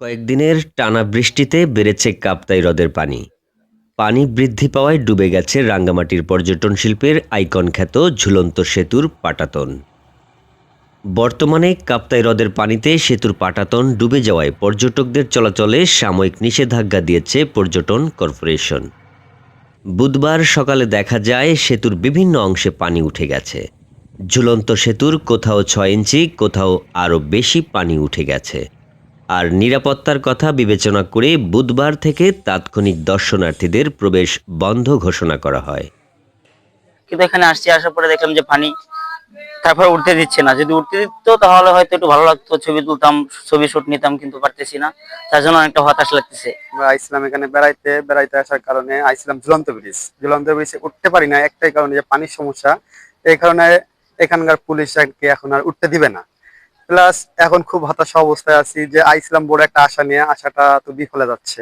কয়েকদিনের টানা বৃষ্টিতে বেড়েছে কাপ্তাই হ্রদের পানি। পানি বৃদ্ধি পাওয়ায় ডুবে গেছে রাঙ্গামাটির পর্যটন শিল্পের আইকন খ্যাত ঝুলন্ত সেতুর পাটাতন। বর্তমানে কাপ্তাই হ্রদের পানিতে সেতুর পাটাতন ডুবে যাওয়ায় পর্যটকদের চলাচলে সাময়িক নিষেধাজ্ঞা দিয়েছে পর্যটন কর্পোরেশন। বুধবার সকালে দেখা যায় সেতুর বিভিন্ন অংশে পানি উঠে গেছে। ঝুলন্ত সেতুর কোথাও ছয় ইঞ্চি, কোথাও আরও বেশি পানি উঠে গেছে। আর নিরাপত্তার কথা বিবেচনা করে বুধবার থেকে তাৎক্ষণিক দর্শনার্থীদের প্রবেশ বন্ধ ঘোষণা করা হয়। কিন্তু এখানে আসছি আসার পরে দেখলাম যে পানি তারপর উঠতে দিচ্ছে না। যদি উঠতে দিত তাহলে হয়তো একটু ভালো লাগতো ছবি তুলতাম ছবি শুট নিতাম কিন্তু পারতেছি না। তার জন্য অনেকটা হতাশ লাগতেছে। আমরা আইছিলাম এখানে বেড়াইতে বেড়াইতে আসার কারণে আইসলাম ঝুলন্ত ব্রিজ। ঝুলন্ত ব্রিজে উঠতে পারি না একটাই কারণে যে পানির সমস্যা। এই কারণে এখানকার পুলিশ এখন আর উঠতে দিবে না। প্লাস এখন খুব হতাশা অবস্থায় আছি যে আইছিলাম বড় একটা আশা নিয়ে, আশাটা তো বিফলে যাচ্ছে।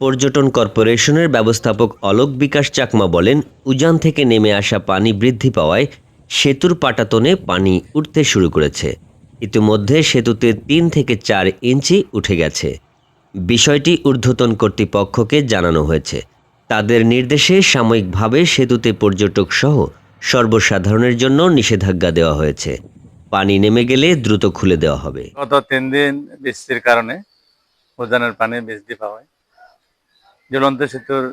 পর্যটন কর্পোরেশনের ব্যবস্থাপক অলোক বিকাশ চাকমা বলেন, উজান থেকে নেমে আসা পানি বৃদ্ধি পাওয়ায় সেতুর পাটাতনে পানি উঠতে শুরু করেছে। ইতিমধ্যে সেতুতে তিন থেকে চার ইঞ্চি উঠে গেছে। বিষয়টি ঊর্ধ্বতন কর্তৃপক্ষকে জানানো হয়েছে। তাদের নির্দেশে সাময়িকভাবে সেতুতে পর্যটক সহ সর্বসাধারণের জন্য নিষেধাজ্ঞা দেওয়া হয়েছে। পানি নেমে গেলে দ্রুত খুলে দেওয়া হবে। গত তিন দিন বৃষ্টির কারণে উজানের পানি বৃদ্ধি পাওয়ায় ঝুলন্ত সেতুর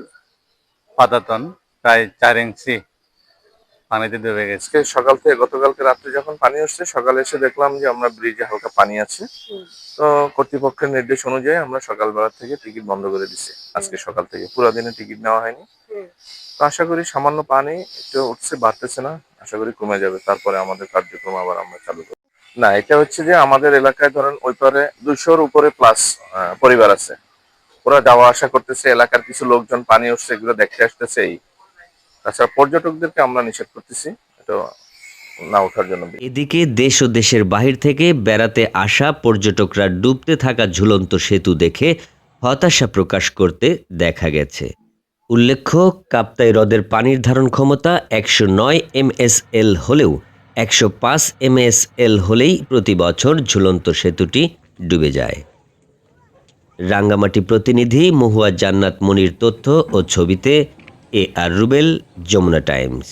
পাতাতন প্রায় চার ইঞ্চি পানিতে ডুবে গেছে। সকাল থেকে গতকালকে রাত্রে যখন পানি আসছে সকালে এসে দেখলাম যে আমরা ব্রিজে হালকা পানি আছে। তো কর্তৃপক্ষের নির্দেশ অনুযায়ী আমরা সকালবেলা থেকে টিকিট বন্ধ করে দিছি। আজকে সকাল থেকে। পুরো দিনে টিকিট নেওয়া হয়নি। তো আশা করি সামান্য পানি একটু উঠছে বাড়তেছে না। আশা করি কমে যাবে। তারপরে আমাদের কার্যক্রম আবার আমরা চালু করব। না, এটা হচ্ছে যে আমাদের এলাকায় ধরেন ওই পারে দুশোর উপরে প্লাস পরিবার আছে। ওরা যাওয়া আসা করতেছে, এলাকার কিছু লোকজন পানি উঠছে এগুলো দেখতে আসতেছে এই। তাছাড়া পর্যটকদেরকে আমরা নিষেধ করতেছি, এটা না ওঠার জন্য এদিকে দেশ ও দেশের বাহির থেকে বেড়াতে আসা পর্যটকরা ডুবতে থাকা ঝুলন্ত সেতু দেখে হতাশা প্রকাশ করতে দেখা গেছে। উল্লেখ্য, কাপ্তাই হ্রদের পানির ধারণ ক্ষমতা একশো নয় এমএসএল হলেও একশো পাঁচ এমএসএল হলেই প্রতি বছর ঝুলন্ত সেতুটি ডুবে যায়। রাঙ্গামাটি প্রতিনিধি মহুয়া জান্নাত মনির তথ্য ও ছবিতে A R Rubel, Jamuna Times.